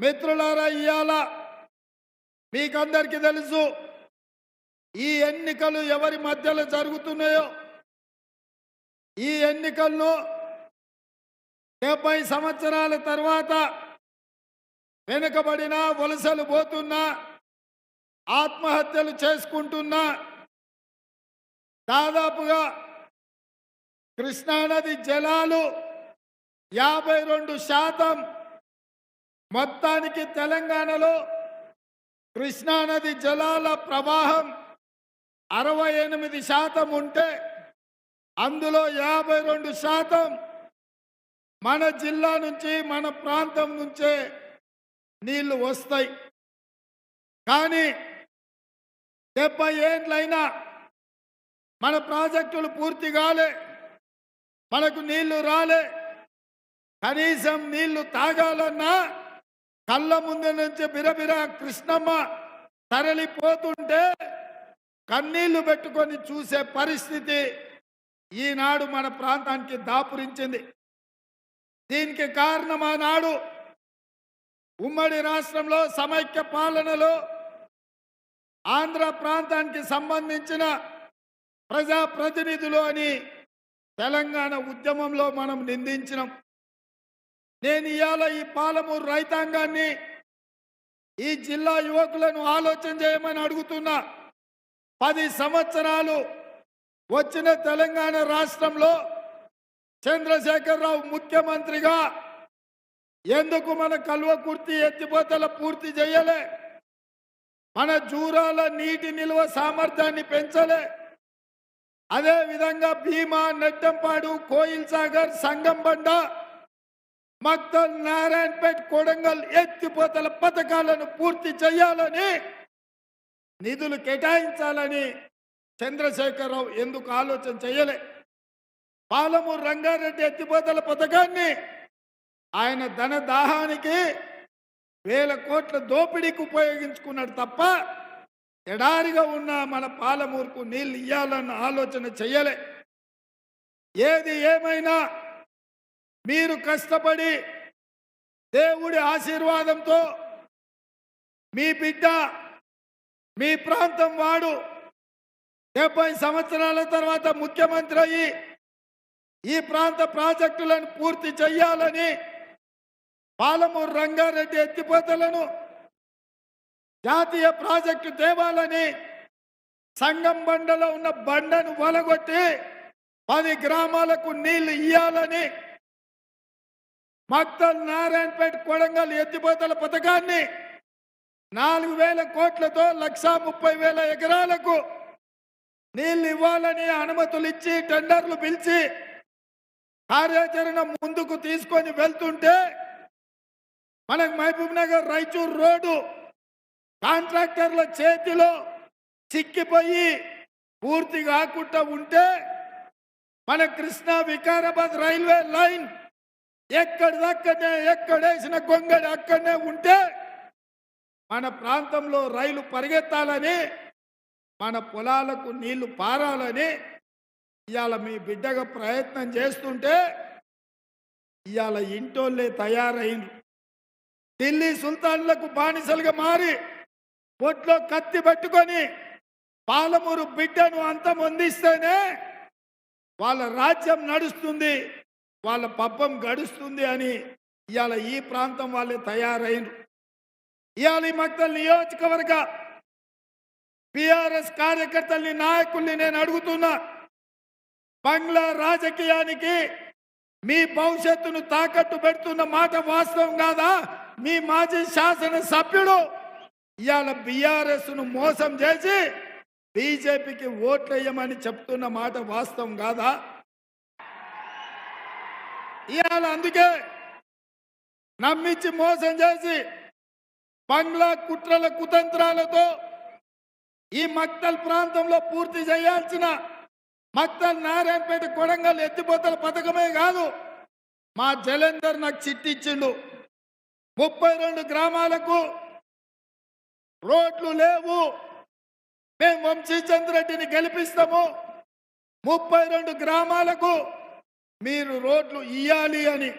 మిత్రులారా ఇవాళ మీకందరికీ తెలుసు ఈ ఎన్నికలు ఎవరి మధ్యలో జరుగుతున్నాయో ఈ ఎన్నికలను డెబ్బై సంవత్సరాల తర్వాత వెనుకబడిన వలసలు పోతున్నా ఆత్మహత్యలు చేసుకుంటున్నా దాదాపుగా కృష్ణానది జలాలు యాభై రెండు శాతం మొత్తానికి తెలంగాణలో కృష్ణానది జలాల ప్రవాహం అరవై ఎనిమిది శాతం ఉంటే అందులో యాభై రెండు శాతం మన జిల్లా నుంచి మన ప్రాంతం నుంచే నీళ్ళు వస్తాయి. కానీ డెబ్బై ఏండ్లైనా మన ప్రాజెక్టులు పూర్తి కాలే మనకు నీళ్ళు రాలే. కనీసం నీళ్ళు తాగాలన్నా కళ్ళ ముందు నుంచి బిరబిర కృష్ణమ్మ తరలిపోతుంటే కన్నీళ్ళు పెట్టుకొని చూసే పరిస్థితి ఈనాడు మన ప్రాంతానికి దాపురించింది. దీనికి కారణం ఆనాడు ఉమ్మడి రాష్ట్రంలో సమైక్య పాలనలో ఆంధ్ర ప్రాంతానికి సంబంధించిన ప్రజాప్రతినిధులు అని తెలంగాణ ఉద్యమంలో మనం నిందించినాం. నేను ఇవాళ ఈ పాలమూరు రైతాంగాన్ని ఈ జిల్లా యువకులను ఆలోచన చేయమని అడుగుతున్నా. పది సంవత్సరాలు వచ్చిన తెలంగాణ రాష్ట్రంలో చంద్రశేఖరరావు ముఖ్యమంత్రిగా ఎందుకు మన కల్వకుర్తి ఎత్తిపోతల పూర్తి చేయలే? మన జూరాల నీటి నిల్వ సామర్థ్యాన్ని పెంచలే? అదే విధంగా భీమా నెట్టంపాడు కోయిల్ సాగర్ సంగంబండ మక్తల్ నారాయణపేట్ కొడంగల్ ఎత్తిపోతల పథకాలను పూర్తి చేయాలని నిధులు కేటాయించాలని చంద్రశేఖరరావు ఎందుకు ఆలోచన చేయలే? పాలమూరు రంగారెడ్డి ఎత్తిపోతల పథకాన్ని ఆయన ధన దాహానికి వేల కోట్ల దోపిడీకి ఉపయోగించుకున్నాడు తప్ప ఎడారిగా ఉన్న మన పాలమూరుకు నీళ్ళు ఇయ్యాలన్న ఆలోచన చెయ్యలే ఏది ఏమైనా మీరు కష్టపడి దేవుడి ఆశీర్వాదంతో మీ బిడ్డ మీ ప్రాంతం వాడు. డెబ్బై సంవత్సరాల తర్వాత ముఖ్యమంత్రి అయ్యి ఈ ప్రాంత ప్రాజెక్టులను పూర్తి చేయాలని పాలమూరు రంగారెడ్డి ఎత్తిపోతలను జాతీయ ప్రాజెక్టు తేవాలని సంగం బండలో ఉన్న బండను వలగొట్టి పది గ్రామాలకు నీళ్ళు ఇయ్యాలని మక్తల్ నారాయణపేట కొడంగల్ ఎత్తిపోతల పథకాన్ని నాలుగు వేల కోట్లతో లక్షా ముప్పై వేల ఎకరాలకు నీళ్ళు ఇవ్వాలని అనుమతులు ఇచ్చి టెండర్లు పిలిచి కార్యాచరణ ముందుకు తీసుకొని వెళ్తుంటే మనకు మహబూబ్ నగర్ రైచూర్ రోడ్డు కాంట్రాక్టర్ల చేతిలో చిక్కిపోయి పూర్తి కాకుండా ఉంటే మన కృష్ణా వికారాబాద్ రైల్వే లైన్ ఎక్కడిదక్కడనే ఎక్కడేసిన గొంగడి అక్కడనే ఉంటే మన ప్రాంతంలో రైలు పరిగెత్తాలని మన పొలాలకు నీళ్ళు పారాలని ఇవాళ మీ బిడ్డగా ప్రయత్నం చేస్తుంటే ఇవాళ ఇంటోళ్ళే తయారైండ్రు. ఢిల్లీ సుల్తాన్లకు బానిసలుగా మారి ఒట్లో కత్తి పట్టుకొని పాలమూరు బిడ్డను అంతమొందిస్తేనే వాళ్ళ రాజ్యం నడుస్తుంది. వాళ్ళ పబ్బం గడుస్తుంది అని ఇవాళ ఈ ప్రాంతం వాళ్ళే తయారైనరు ఇవాళ ఈ మక్తల్ నియోజకవర్గ పిఆర్ఎస్ కార్యకర్తల్ని నాయకుల్ని నేను అడుగుతున్నా బంగ్లా రాజకీయానికి మీ భవిష్యత్తును తాకట్టు పెడుతున్న మాట వాస్తవం కాదా? మీ మాజీ శాసన సభ్యుడు ఇవాళ బీఆర్ఎస్ను మోసం చేసి బీజేపీకి ఓట్లేయమని చెప్తున్న మాట వాస్తవం కాదా? ఇవాళ అందుకే నమ్మించి మోసం చేసి బంగ్లా కుట్రల కుతంత్రాలతో ఈ మక్తల్ ప్రాంతంలో పూర్తి చేయాల్సిన మక్తల్ నారాయణపేట కొడంగల్ ఎత్తిపోతల పథకమే కాదు మా జలంధర్ నాకు చిట్టిచ్చిండు. ముప్పై రెండు గ్రామాలకు రోడ్లు లేవు. మేము వంశీచంద్రెడ్డిని గెలిపిస్తాము. ముప్పై రెండు గ్రామాలకు మీరు రోడ్లు ఇయ్యాలి అని